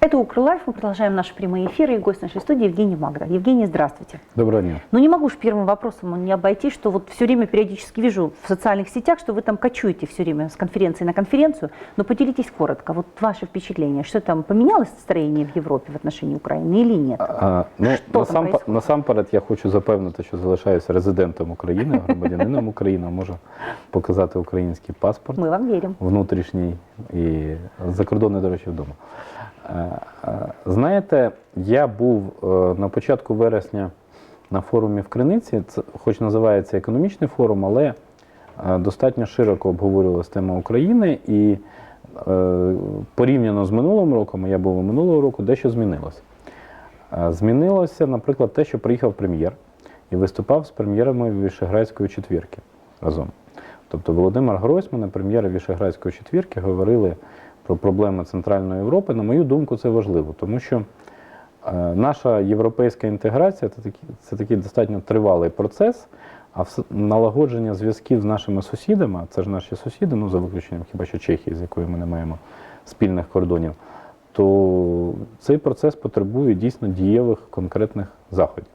Это Укрлайф. Мы продолжаем наши прямые эфиры. И гость нашей студии Евгений Магда. Евгений, здравствуйте. Доброго дня. Ну не могу же первым вопросом не обойти, что вот все время периодически вижу в социальных сетях, что вы там кочуете все время с конференции на конференцию. Но поделитесь коротко, вот ваше впечатление, что там поменялось настроение в Европе в отношении Украины или нет? А, ну, Що там насам, происходит? насамперед я хочу запевнити, що залишаюся резидентом України, громадянином України, можу показати український паспорт Мы вам верим. внутрішній і закордонний, до речі, вдома. Е, е, Знаєте, я був е, на початку вересня на форумі в Криниці, це хоч називається економічний форум, але достатньо широко обговорювалася тема України і порівняно з минулим роком, я був і минулого року, дещо змінилося. Змінилося, наприклад, те, що приїхав прем'єр і виступав з прем'єрами Вішеградської четвірки разом. Тобто Володимир Гройсман і прем'єри Вішеградської четвірки говорили про проблеми Центральної Європи. На мою думку, це важливо, тому що е, наша європейська інтеграція це такий, це такий достатньо тривалий процес, а налагодження зв'язків з нашими сусідами, це ж наші сусіди, ну за виключенням хіба що Чехії, з якою ми не маємо спільних кордонів, то цей процес потребує дійсно дієвих конкретних заходів.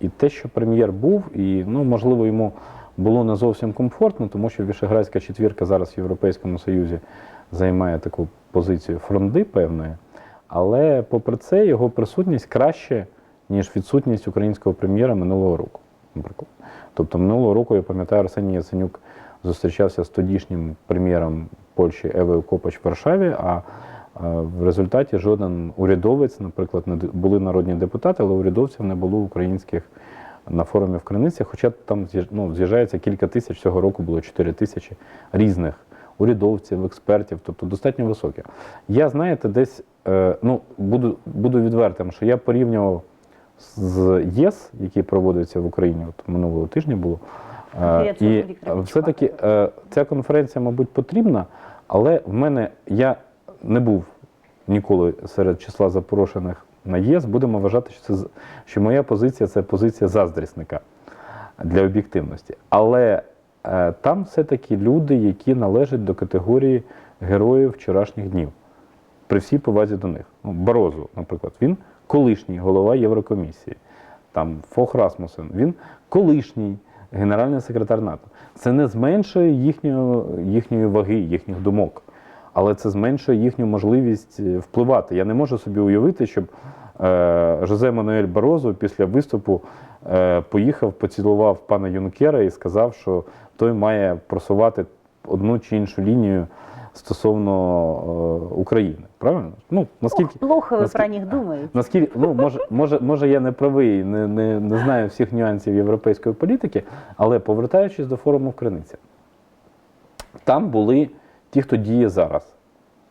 І те, що прем'єр був, і ну можливо йому було не зовсім комфортно, тому що Вішеградська четвірка зараз в Європейському Союзі займає таку позицію фронди певної, але попри це його присутність краще, ніж відсутність українського прем'єра минулого року, наприклад. Тобто минулого року, я пам'ятаю, Арсеній Яценюк зустрічався з тодішнім прем'єром Польщі Евою Копач в Варшаві, а е, в результаті жоден урядовець, наприклад, не були народні депутати, але урядовців не було українських на форумі в Криниці, хоча там ну, з'їжджається кілька тисяч, цього року було 4 тисячі різних урядовців, експертів, тобто достатньо високі. Я, знаєте, десь е, ну, буду, буду відвертим, що я порівнював з ЄС, який проводиться в Україні, от минулого тижня було. Е, і все-таки е, ця конференція, мабуть, потрібна, але в мене я не був ніколи серед числа запрошених на ЄС. Будемо вважати, що, це, що моя позиція це позиція заздрісника для об'єктивності. Але там все-таки люди, які належать до категорії героїв вчорашніх днів. При всій повазі до них. Ну, Барозу, наприклад, він колишній голова Єврокомісії. Там Фох Расмусен, він колишній генеральний секретар НАТО. Це не зменшує їхньої, їхньої ваги, їхніх думок, але це зменшує їхню можливість е, впливати. Я не можу собі уявити, щоб е, Жозе Мануель Барозу після виступу е, поїхав, поцілував пана Юнкера і сказав, що той має просувати одну чи іншу лінію стосовно е, України. Правильно? Ну, наскільки, Ох, плохо вы наскільки- про них думаете. Наскільки, ну, може, може, може я не правий, не, не, не знаю всіх нюансів європейської політики, але повертаючись до форуму в Криниці, там були ті, хто діє зараз.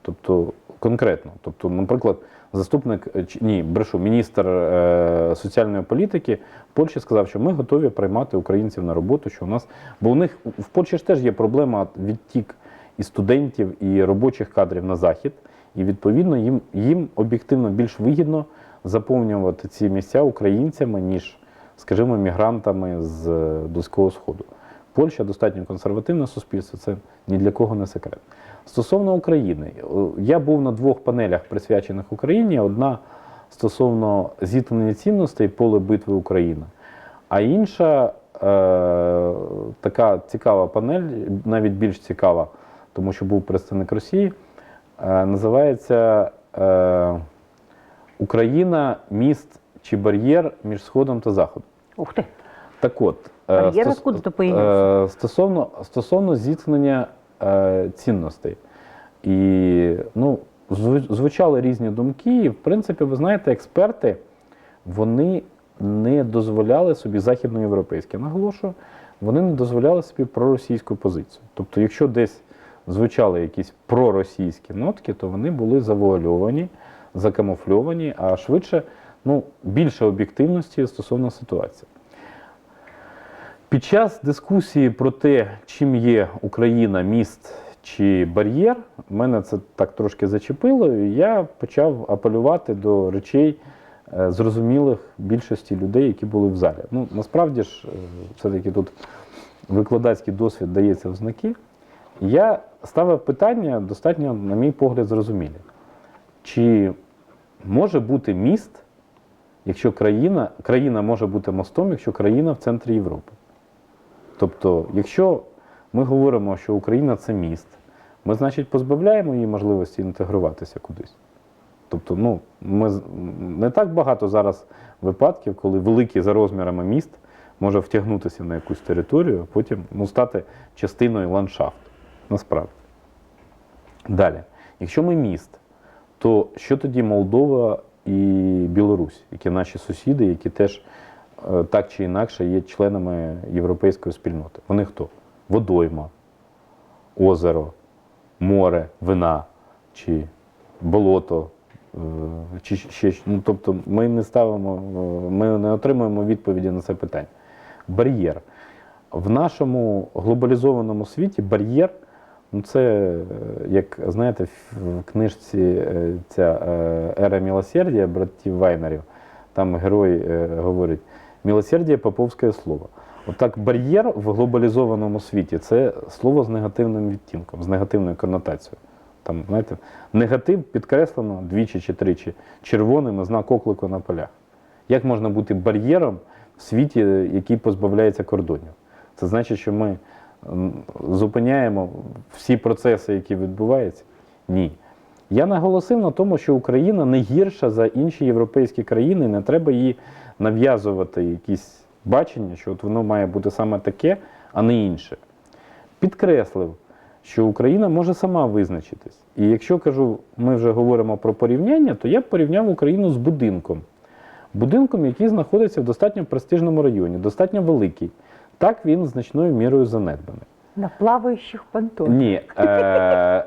Тобто конкретно. Тобто, наприклад, заступник е, ні, брешу, міністр е, соціальної політики Польщі сказав, що ми готові приймати українців на роботу. Що у нас, бо у них в Польщі ж теж є проблема відтік і студентів, і робочих кадрів на захід. І відповідно їм, їм об'єктивно більш вигідно заповнювати ці місця українцями, ніж, скажімо, мігрантами з е, Близького Сходу. Польща достатньо консервативне суспільство, це ні для кого не секрет. Стосовно України, я був на двох панелях, присвячених Україні. Одна стосовно зіткнення цінностей поле битви Україна, а інша е, така цікава панель, навіть більш цікава, тому що був представник Росії, е, називається е, Україна, міст чи бар'єр між Сходом та Заходом. Ух ты. Так от, е, Бар'єр стос- откуда-то появився. е, стосовно, стосовно зіткнення е, цінностей. І ну, звучали різні думки, і в принципі, ви знаєте, експерти вони не дозволяли собі західноєвропейські, наголошую, вони не дозволяли собі проросійську позицію. Тобто, якщо десь звучали якісь проросійські нотки, то вони були завуальовані, закамуфльовані, а швидше ну, більше об'єктивності стосовно ситуації. Під час дискусії про те, чим є Україна, міст чи бар'єр, мене це так трошки зачепило, і я почав апелювати до речей е, зрозумілих більшості людей, які були в залі. Ну, насправді ж, е, все-таки тут викладацький досвід дається в знаки. Я ставив питання достатньо, на мій погляд, зрозумілі. Чи може бути міст, якщо країна, країна може бути мостом, якщо країна в центрі Європи. Тобто, якщо ми говоримо, що Україна це міст, ми, значить, позбавляємо її можливості інтегруватися кудись. Тобто, ну, ми, не так багато зараз випадків, коли великий за розмірами міст може втягнутися на якусь територію, а потім ну, стати частиною ландшафту. Насправді. Далі, якщо ми міст, то що тоді Молдова і Білорусь, які наші сусіди, які теж так чи інакше є членами європейської спільноти? Вони хто? Водойма, озеро, море, вина чи болото. е, Чи ще, ну, тобто ми не ставимо, е, ми не отримуємо відповіді на це питання. Бар'єр. В нашому глобалізованому світі бар'єр ну це, е, як знаєте, в книжці е, ця е, ера милосердя братів Вайнерів, там герой е, говорить: милосердя поповське слово. Отак, бар'єр в глобалізованому світі це слово з негативним відтінком, з негативною коннотацією. Там, знаєте, негатив підкреслено двічі чи тричі червоним знак оклику на полях. Як можна бути бар'єром в світі, який позбавляється кордонів? Це значить, що ми зупиняємо всі процеси, які відбуваються? Ні. Я наголосив на тому, що Україна не гірша за інші європейські країни, не треба їй нав'язувати якісь бачення, що от воно має бути саме таке, а не інше. Підкреслив, що Україна може сама визначитись. І якщо кажу, ми вже говоримо про порівняння, то я б порівняв Україну з будинком. Будинком, який знаходиться в достатньо престижному районі, достатньо великий. Так він значною мірою занедбаний. На плавающих понтонах. Ні, е,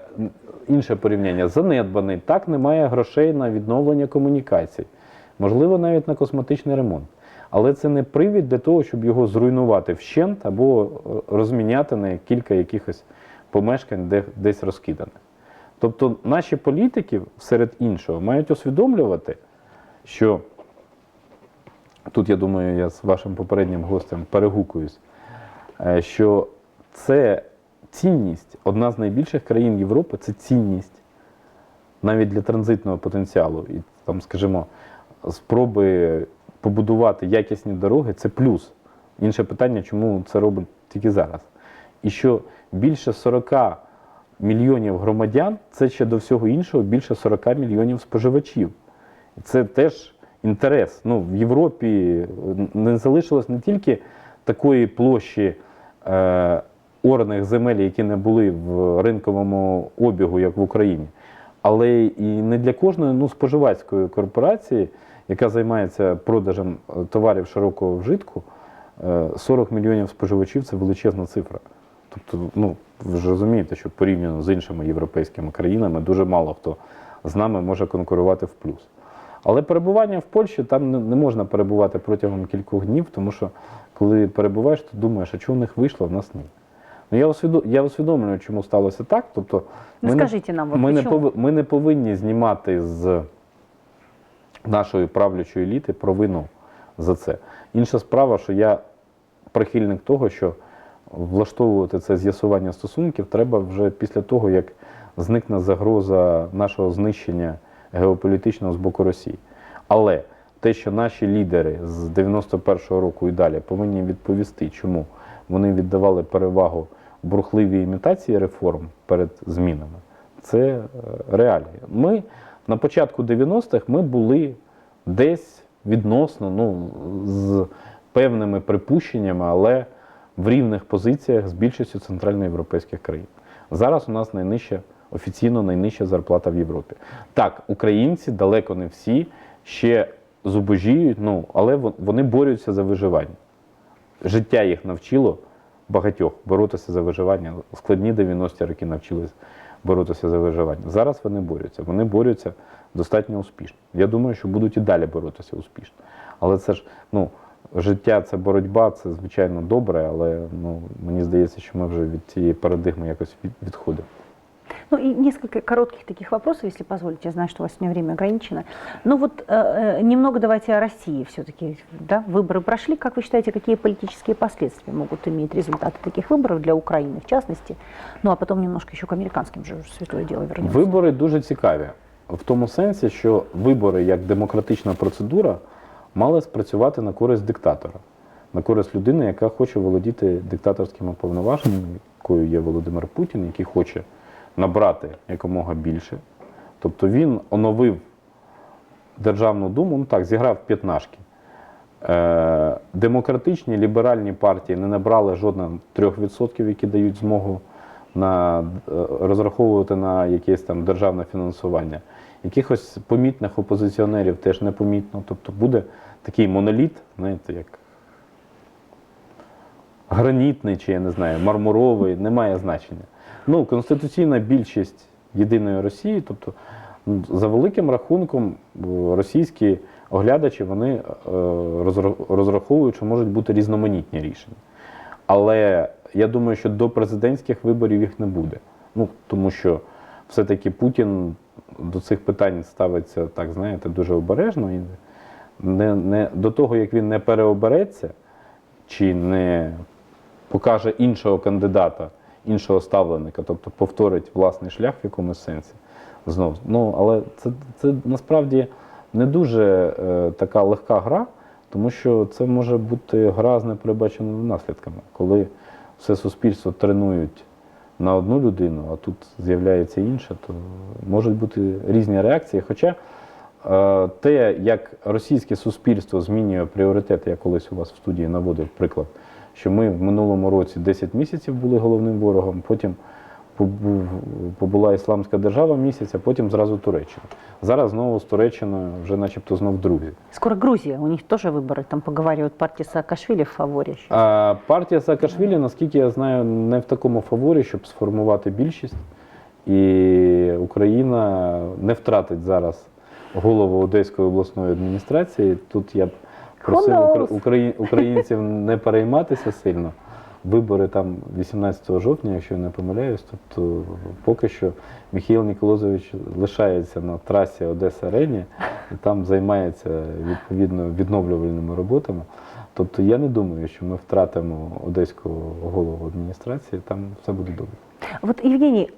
інше порівняння. Занедбаний. Так немає грошей на відновлення комунікацій. Можливо, навіть на косметичний ремонт. Але це не привід для того, щоб його зруйнувати вщент або е, розміняти на кілька якихось помешкань, де, десь розкиданих. Тобто наші політики, серед іншого, мають усвідомлювати, що тут, я думаю, я з вашим попереднім гостем перегукуюсь, е, що це цінність, одна з найбільших країн Європи це цінність навіть для транзитного потенціалу. І там, скажімо, спроби побудувати якісні дороги це плюс. Інше питання, чому це робить тільки зараз. І що більше 40 мільйонів громадян це ще до всього іншого більше 40 мільйонів споживачів. Це теж інтерес. Ну, в Європі не залишилось не тільки такої площі е, орних земель, які не були в ринковому обігу, як в Україні, але і не для кожної ну, споживацької корпорації, яка займається продажем е, товарів широкого вжитку, е, 40 мільйонів споживачів це величезна цифра. Тобто, ну, ви ж розумієте, що порівняно з іншими європейськими країнами дуже мало хто з нами може конкурувати в плюс. Але перебування в Польщі там не, не можна перебувати протягом кількох днів, тому що коли перебуваєш, то думаєш, а чого в них вийшло, а в нас ні. Ну, я, усвідо- я усвідомлюю, чому сталося так. Тобто, ми не- нам, ми не, пов... ми не повинні знімати з нашої правлячої еліти провину за це. Інша справа, що я прихильник того, що влаштовувати це з'ясування стосунків треба вже після того, як зникне загроза нашого знищення геополітичного з боку Росії. Але те, що наші лідери з 91-го року і далі повинні відповісти, чому вони віддавали перевагу бурхливій імітації реформ перед змінами, це е, реалії. Ми на початку 90-х ми були десь відносно ну, з певними припущеннями, але в рівних позиціях з більшістю центральноєвропейських країн. Зараз у нас найнижча, офіційно найнижча зарплата в Європі. Так, українці далеко не всі ще зубожіють, ну, але вони борються за виживання. Життя їх навчило багатьох боротися за виживання. Складні 90-ті роки навчились боротися за виживання. Зараз вони борються. Вони борються достатньо успішно. Я думаю, що будуть і далі боротися успішно. Але це ж, ну, життя це боротьба, це звичайно добре, але ну, мені здається, що ми вже від цієї парадигми якось відходимо. Ну и несколько коротких таких вопросов, если позволите. Я знаю, что у вас сегодня время ограничено. Ну вот э, э, немного давайте о России все-таки. Да? Выборы прошли. Как вы считаете, какие политические последствия могут иметь результаты таких выборов для Украины в частности? Ну а потом немножко еще к американским же святое дело вернемся. Вибори дуже цікаві. в тому сенсі, що вибори як демократична процедура мали спрацювати на користь диктатора, на користь людини, яка хоче володіти диктаторськими повноваженнями, якою є Володимир Путін, який хоче набрати якомога більше. Тобто він оновив Державну думу, ну так, зіграв п'ятнашки. Е, демократичні ліберальні партії не набрали жодного 3%, які дають змогу на, е, розраховувати на якесь там державне фінансування. Якихось помітних опозиціонерів теж непомітно. Тобто буде такий моноліт, знаєте, як гранітний чи я не знаю, мармуровий, немає значення. Ну, конституційна більшість єдиної Росії, тобто за великим рахунком е, російські оглядачі вони е, розраховують, що можуть бути різноманітні рішення. Але я думаю, що до президентських виборів їх не буде. Ну, тому що все-таки Путін до цих питань ставиться, так знаєте, дуже обережно. І не, не, до того, як він не переобереться чи не покаже іншого кандидата, іншого ставленика, тобто повторить власний шлях в якомусь сенсі. Знов. Ну, але це, це насправді не дуже е, така легка гра, тому що це може бути гра з непередбаченими наслідками, коли все суспільство тренують на одну людину, а тут з'являється інша, то можуть бути різні реакції. Хоча е, те, як російське суспільство змінює пріоритети, я колись у вас в студії наводив приклад, що ми в минулому році 10 місяців були головним ворогом, потім побула Ісламська держава місяць, а потім зразу Туреччина. Зараз знову з Туреччиною вже начебто знов друзі. Скоро Грузия, у них тоже выборы, там поговаривают партия Саакашвили в сейчас. А партія Саакашвілі, наскільки я знаю, не в такому фаворі, щоб сформувати більшість. І Україна не втратить зараз голову Одеської обласної адміністрації. Тут я б просив украї- українців не перейматися сильно. Вибори там 18 жовтня, якщо я не помиляюсь, тобто поки що Михайло Ніколозович лишається на трасі Одеса Арені і там займається відповідно відновлювальними роботами. Тобто я не думаю, що ми втратимо одеського голову адміністрації, там все буде добре. Вот, Евгений,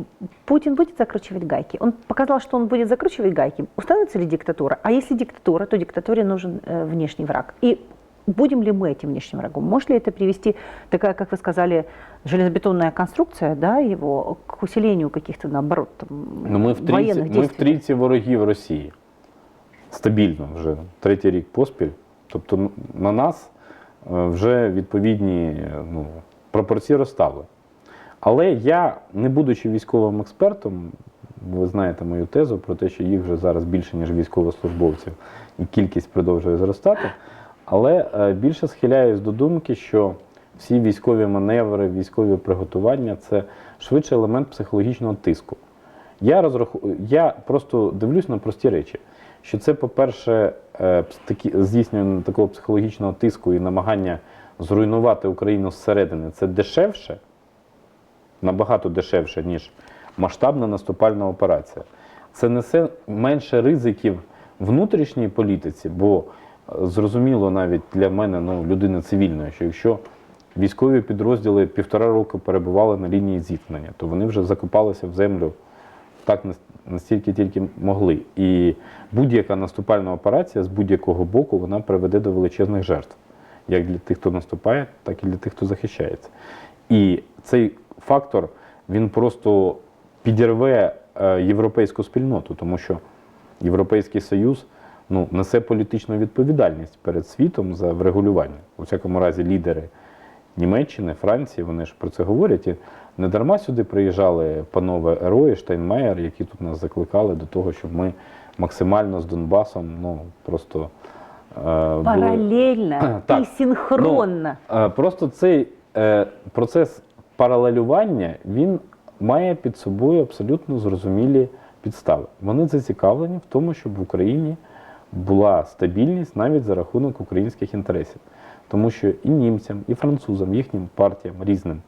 Путин будет закручивать гайки? Он показал, что он будет закручивать гайки. Установится ли диктатура? А если диктатура, то диктатуре нужен э, внешний враг. И будем ли мы этим внешним врагом? Может ли это привести, такая, как вы сказали, железобетонная конструкция, да, его к усилению каких-то, наоборот, там, Ну, ми в трійці, военных ми в действий? трійці ворогів Росії. Стабільно вже третій рік поспіль. Тобто н- на нас е, вже відповідні е, ну, пропорції розставили. Але я, не будучи військовим експертом, ви знаєте мою тезу про те, що їх вже зараз більше, ніж військовослужбовців, і кількість продовжує зростати. Але е, більше схиляюсь до думки, що всі військові маневри, військові приготування це швидше елемент психологічного тиску. Я, розраху... я просто дивлюсь на прості речі. Що це, по-перше, е, пс- такого психологічного тиску і намагання зруйнувати Україну зсередини це дешевше, набагато дешевше, ніж масштабна наступальна операція. Це несе менше ризиків внутрішній політиці, бо е, зрозуміло навіть для мене, ну, людини цивільної, що якщо військові підрозділи півтора року перебували на лінії зіткнення, то вони вже закопалися в землю так настільки тільки могли. І будь-яка наступальна операція з будь-якого боку вона приведе до величезних жертв, як для тих, хто наступає, так і для тих, хто захищається. І цей фактор він просто підірве е, європейську спільноту, тому що Європейський Союз ну, несе політичну відповідальність перед світом за врегулювання. У всякому разі, лідери Німеччини, Франції, вони ж про це говорять. І не дарма сюди приїжджали панове герої Штайнмаєр, які тут нас закликали до того, щоб ми максимально з Донбасом ну, просто е, були Параллельно Так, синхронно. Е, Просто цей процес паралелювання він має під собою абсолютно зрозумілі підстави. Вони зацікавлені в тому, щоб в Україні була стабільність навіть за рахунок українських інтересів. Тому що і німцям, і французам, їхнім партіям різним,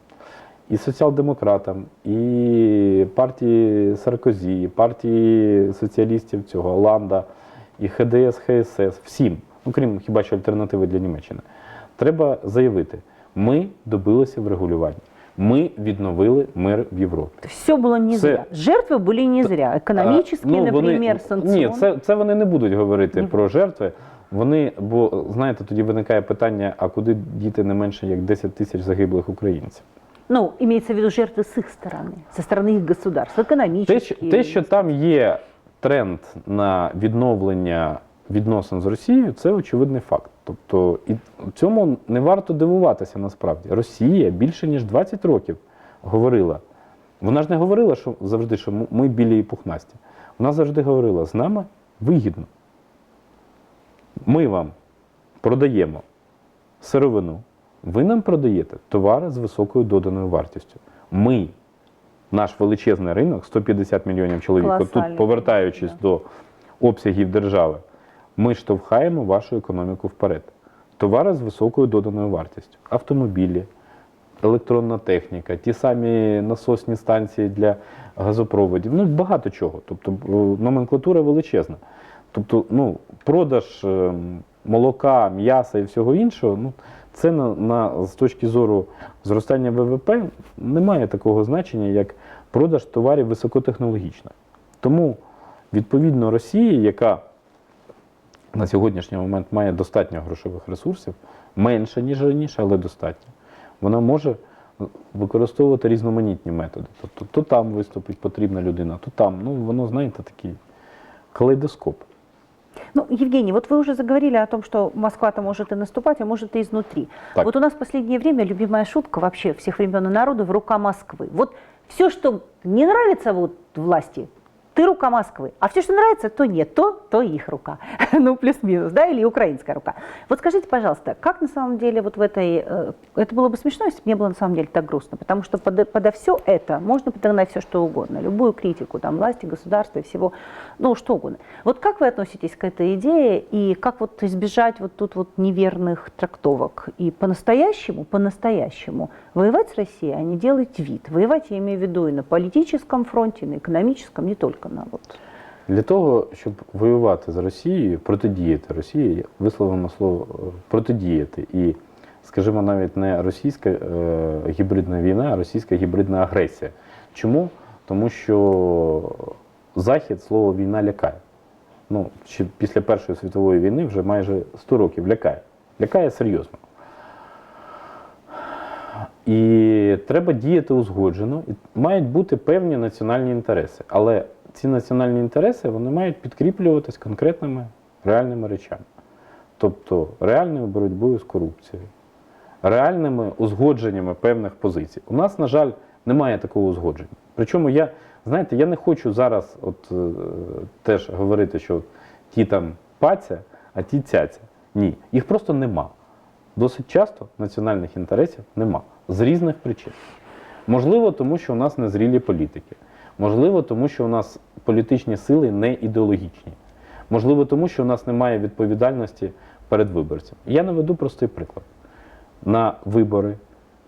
і соціал-демократам, і партії Саркозі, і партії соціалістів цього Оланда, і ХДС, ХСС, всім, ну крім хіба що альтернативи для Німеччини, треба заявити: ми добилися врегулювання. Ми відновили мир в Європі. Все было не Це- зря. Жертвы были не зря. Экономические, А, ну, вони- например, Ні, санкционные. це, це вони не будуть говорити Ні. про жертви. Вони, бо знаєте, тоді виникає питання: а куди діти не менше як 10 тисяч загиблих українців? Ну, имеется в виду жертвы с их стороны, со стороны их государств, Те, экономические. що, те, що там є тренд на відновлення відносин з Росією, це очевидний факт. Тобто, і цьому не варто дивуватися насправді. Росія більше ніж 20 років говорила. Вона ж не говорила, що завжди, що ми білі і пухнасті. Вона завжди говорила, з нами вигідно. Ми вам продаємо сировину, ви нам продаєте товари з високою доданою вартістю. Ми, наш величезний ринок, 150 мільйонів чоловік, тут повертаючись до обсягів держави, ми штовхаємо вашу економіку вперед. Товари з високою доданою вартістю, автомобілі, електронна техніка, ті самі насосні станції для газопроводів, ну багато чого. Тобто е, номенклатура величезна. Тобто, ну, продаж е, молока, м'яса і всього іншого, ну, це на, на, з точки зору зростання ВВП не має такого значення, як продаж товарів високотехнологічних. Тому, відповідно, Росія, яка на сьогоднішній момент має достатньо грошових ресурсів, менше, ніж раніше, але достатньо, вона може використовувати різноманітні методи. Тобто, то там виступить потрібна людина, то там. Ну, воно, знаєте, такий калейдоскоп. Ну, Евгений, вот вы уже заговорили о том, что Москва-то может и наступать, а может и изнутри. Так. Вот у нас в последнее время любимая шутка вообще всех времен и народов – рука Москвы. Вот все, что не нравится вот власти, ты рука Москвы. А все, что нравится, то нет, то, то их рука. ну, плюс-минус, да, или украинская рука. Вот скажите, пожалуйста, как на самом деле вот в этой... э, Это было бы смешно, если бы не было на самом деле так грустно, потому что под, подо все это можно подогнать все, что угодно, любую критику, там, власти, государства и всего, ну, что угодно. Вот как вы относитесь к этой идее и как вот избежать вот тут вот неверных трактовок и по-настоящему, по-настоящему воевать с Россией, а не делать вид. Воевать я имею в виду и на политическом фронте, и на экономическом, не только на вот Для того, щоб воювати з Росією, протидіяти Росії, висловимо слово е, протидіяти. І, скажімо, навіть не російська е, гібридна війна, а російська гібридна агресія. Чому? Тому що Захід слово війна лякає. Ну, після Першої світової війни вже майже 100 років лякає. Лякає серйозно. І треба діяти узгоджено. І мають бути певні національні інтереси. Але ці національні інтереси вони мають підкріплюватись конкретними реальними речами. Тобто реальною боротьбою з корупцією, реальними узгодженнями певних позицій. У нас, на жаль, немає такого узгодження. Причому я, знаєте, я не хочу зараз от, е, теж говорити, що ті там паця, а ті цяця. Ні, їх просто нема. Досить часто національних інтересів нема з різних причин. Можливо, тому що у нас незрілі політики. Можливо, тому що у нас політичні сили не ідеологічні. Можливо, тому що у нас немає відповідальності перед виборцем. Я наведу простий приклад. На вибори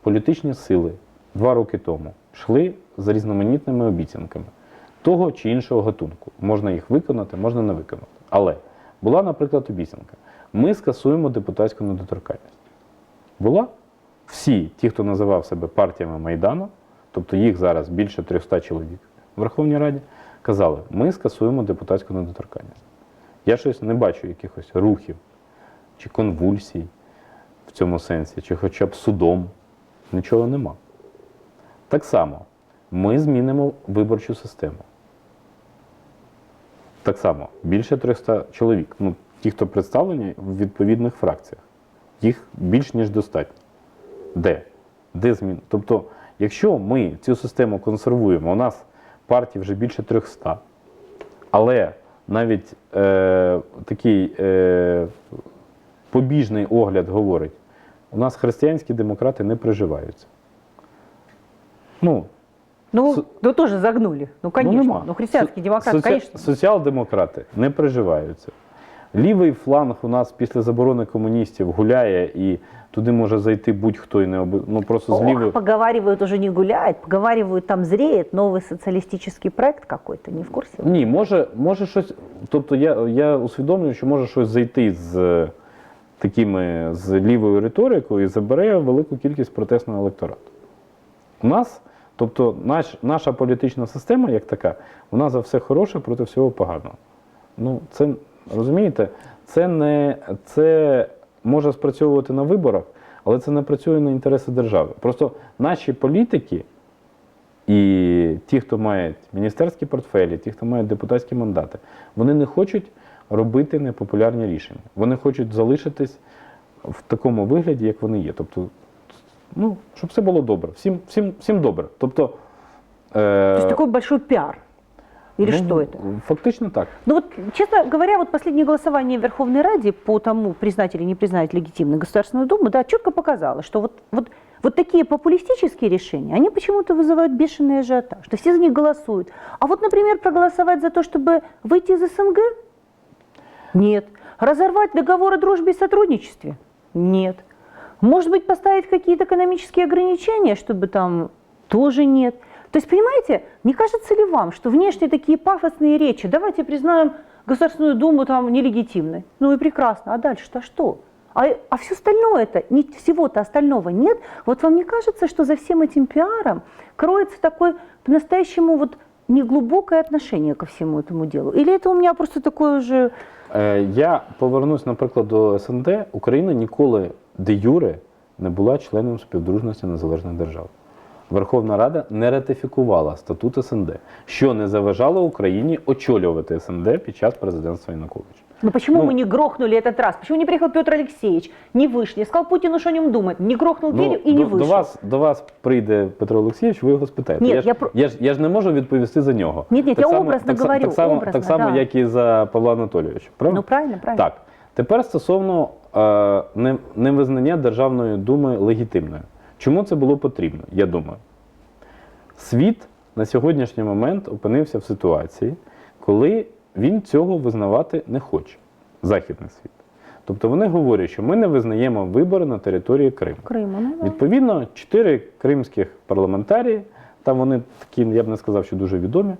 політичні сили два роки тому йшли за різноманітними обіцянками того чи іншого гатунку. Можна їх виконати, можна не виконати. Але була, наприклад, обіцянка: ми скасуємо депутатську недоторканність. Була? Всі, ті, хто називав себе партіями Майдану, тобто їх зараз більше 300 чоловік в Верховній Раді, казали, ми скасуємо депутатську недоторканність. Я щось не бачу якихось рухів чи конвульсій в цьому сенсі, чи хоча б судом. Нічого нема. Так само, ми змінимо виборчу систему. Так само, більше 300 чоловік. Ну, ті, хто представлені в відповідних фракціях. Їх більш ніж достатньо. Де? Де змін? Тобто, якщо ми цю систему консервуємо, у нас партій вже більше 300, але навіть е, такий е, побіжний огляд говорить, у нас християнські демократи не приживаються. Ну, Ну, ну тоже загнули. Ну, конечно. нема. Ну, христианский Со- демократ, соці- конечно. Соціал-демократи не приживаються. Лівий фланг у нас після заборони комуністів гуляє і туди може зайти будь-хто і не оби... ну просто з лівої. поговаривают уже не гуляет, поговаривают, там зреет новый социалистический проект какой-то, не в курсе? Ні, може, може щось. Тобто я, я усвідомлюю, що може щось зайти з е, такими з лівою риторикою і забере велику кількість протестного електорату. У нас, тобто наш, наша політична система, як така, вона за все хороше проти всього поганого. Ну, це розумієте, це не це може спрацьовувати на виборах, але це не працює на інтереси держави. Просто наші політики і ті, хто мають міністерські портфелі, ті, хто мають депутатські мандати, вони не хочуть робити непопулярні рішення. Вони хочуть залишитись в такому вигляді, як вони є. Тобто, ну, щоб все було добре. Всім, всім, всім добре. Тобто, е, То есть такой большой пиар. Или ну, что это? Фактично так. Ну вот, честно говоря, вот последнее голосование в Верховной Раде по тому, признать или не признать легитимной Государственную Думу, да, четко показало, что вот, вот, вот такие популистические решения, они почему-то вызывают бешеный ажиотаж, что все за них голосуют. А вот, например, проголосовать за то, чтобы выйти из СНГ? Нет. Разорвать договор о дружбе и сотрудничестве? Нет. Может быть, поставить какие-то экономические ограничения, чтобы там тоже нет. То есть, понимаете, не кажется ли вам, что внешне такие пафосные речи, давайте признаем Государственную Думу там нелегитимной, ну и прекрасно, а дальше-то что? А, а все остальное-то, не, всего-то остального нет. Вот вам не кажется, что за всем этим пиаром кроется такое по-настоящему вот неглубокое отношение ко всему этому делу? Или это у меня просто такое уже... Е, я повернусь, наприклад, до СНД. Україна ніколи де юре не була членом співдружності незалежних держав. Верховна Рада не ратифікувала статут СНД, що не заважало Україні очолювати СНД під час президентства Януковича. Ну почему Ну. мы не грохнули этот раз? Почему не приехал Петр Алексеевич, не вышли, сказал Путину, что о нем думает, не грохнул дверью и не Ну, до, вышел? до вас до вас прийде Петро Олексійович, ви його спитаєте. Ні, я, ж, я про- я, ж, я ж не можу відповісти за нього. Ні, ні, так я само, образно так, са- говорю, так само, образно, так само да. як і за Павла Анатолійовича. Правильно? Ну правильно, правильно. Так. Тепер стосовно е, не- невизнання Державної думи легітимною. Чому це було потрібно? Я думаю. Світ на сьогоднішній момент опинився в ситуації, коли він цього визнавати не хоче. Західний світ. Тобто вони говорять, що ми не визнаємо вибори на території Криму. Крыму, ну да. Відповідно, чотири кримських парламентарії, там вони такі, я б не сказав, що дуже відомі,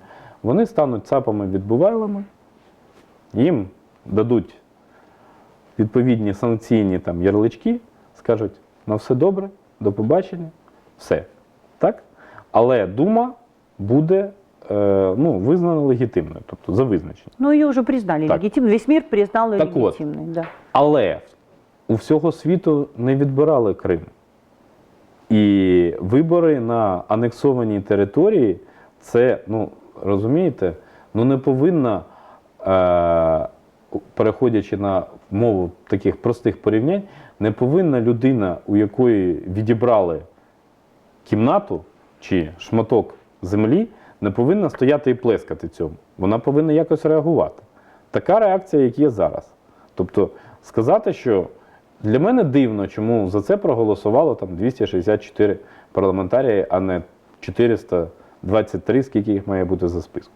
вони стануть цапами відбувайлами, їм дадуть відповідні санкційні там, ярлички, скажуть на все добре, до побачення, все. Так? Але Дума буде е, ну, визнана легітимною, тобто за визначенням. Ну ее уже признали Так. легитимной, весь Так вот. легитимной, да. Але у всього світу не відбирали Крим. І вибори на анексованій території це, ну розумієте, ну не повинна, е, переходячи на мову таких простих порівнянь, не повинна людина, у якої відібрали кімнату чи шматок землі, не повинна стояти і плескати цьому. Вона повинна якось реагувати. Така реакція, як є зараз. Тобто сказати, що для мене дивно, чому за це проголосувало там 264 парламентарії, а не 423, скільки їх має бути за списком.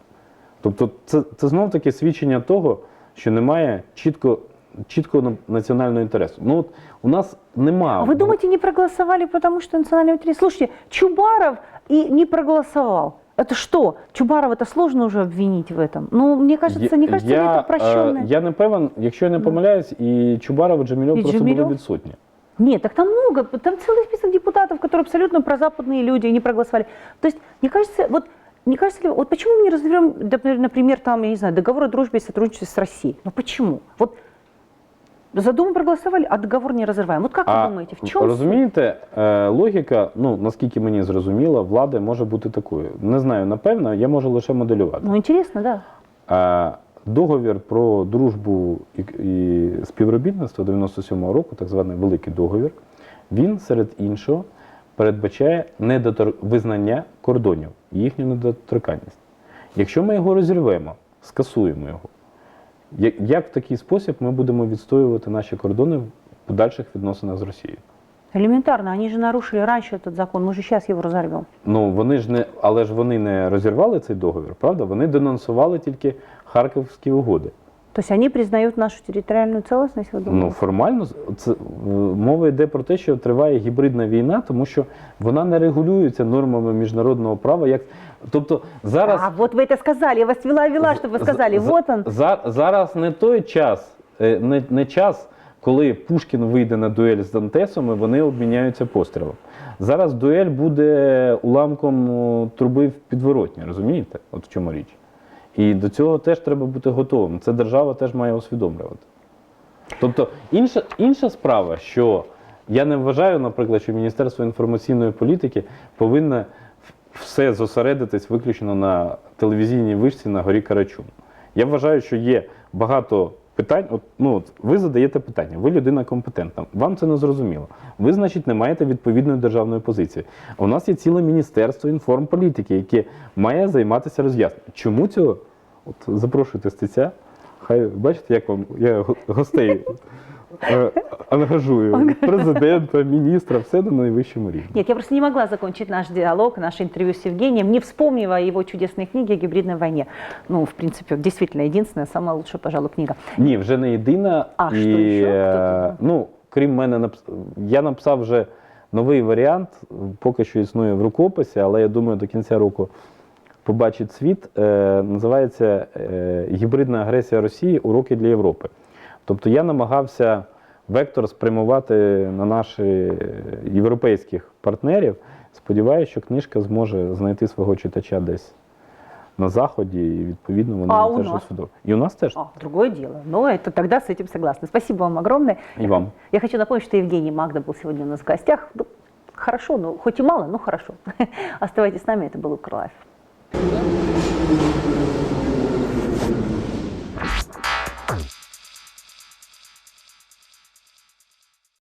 Тобто, це, це знов таки свідчення того, що немає чітко, чіткого національного інтересу. Ну, от у нас немає. А вы думаете, не проголосовали, потому что национальный интерес? Слушайте, Чубаров и не проголосовал. Это что? Чубарова это сложно уже обвинить в этом. Ну, мне кажется, не кажется ли это е, упрощенное? я не певен, якщо я не помиляюсь, і Чубаров, і Джемільов І просто Джемільов? були відсутні. Нет, так там много, там целый список депутатов, которые абсолютно прозападные люди и не проголосовали. То есть, мне кажется, вот не кажется ли, вот почему мы не разовьем, например, например, там, я не знаю, договор о дружбе и сотрудничестве с Россией? Ну почему? Вот за Думу а договор не разрываем. Вот как вы думаете, в чем розумієте, е, логіка, ну наскільки мені зрозуміло, влади може бути такою. Не знаю, напевно, я можу лише моделювати. Ну интересно, да. Е, Договір про дружбу і, співробітництво 97-го року, так званий великий договір, він серед іншого передбачає недотор... визнання кордонів і їхню недоторканність. Якщо ми його розірвемо, скасуємо його, як в такий спосіб ми будемо відстоювати наші кордони в подальших відносинах з Росією? Элементарно, они же нарушили раньше этот закон, мы же сейчас его разорвем. Ну вони ж не, але ж вони не розірвали цей договір, правда? Вони денонсували тільки Харківські угоди. То есть они признают нашу территориальную целостность, вы думаете? Ну формально це е, мова йде про те, що триває гібридна війна, тому що вона не регулюється нормами міжнародного права. Як тобто зараз А вот вы это сказали, я вас вела вела, чтобы вы сказали, з- вот он. за- зараз не той час, е, не, не час коли Пушкін вийде на дуель з Дантесом, і вони обміняються пострілом. Зараз дуель буде уламком о, труби в підворотні, розумієте? От в чому річ. І до цього теж треба бути готовим. Це держава теж має усвідомлювати. Тобто інша, інша справа, що я не вважаю, наприклад, що Міністерство інформаційної політики повинне все зосередитись виключно на телевізійній вишці на горі Карачун. Я вважаю, що є багато питань. От, ну, от ви задаєте питання, ви людина компетентна, вам це не зрозуміло. Ви, значить, не маєте відповідної державної позиції. У нас є ціле міністерство інформполітики, яке має займатися роз'ясненням. Чому цього? От запрошуйте стеця. Хай бачите, як вам я гостей ангажую. Президента, міністра, все на найвищому рівні. Нет, я просто не могла закончить наш диалог, наше интервью с Евгением, не вспомнив о его чудесной книге о гибридной войне. Ну, в принципе, действительно, единственная, самая лучшая, пожалуй, книга. Ні, вже не єдина. А, і, що ще? е, ну, крім мене, я написав вже новий варіант, поки що існує в рукописі, але я думаю, до кінця року побачить світ. Е, називається е, Гібридна агресія Росії уроки для Європи. Тобто я намагався вектор спрямувати на наших європейських партнерів. Сподіваюся, що книжка зможе знайти свого читача десь на заході, і відповідно вони А її у теж нас? усвідомлять. І у нас теж. А, другое дело. Но это тогда с этим согласна. Спасибо вам огромное. И вам. Я хочу напомнить, что Евгений Магда был сегодня у нас в гостях. Ну, хорошо, ну хоть и мало, но хорошо. Оставайтесь с нами, это был Укрлайф.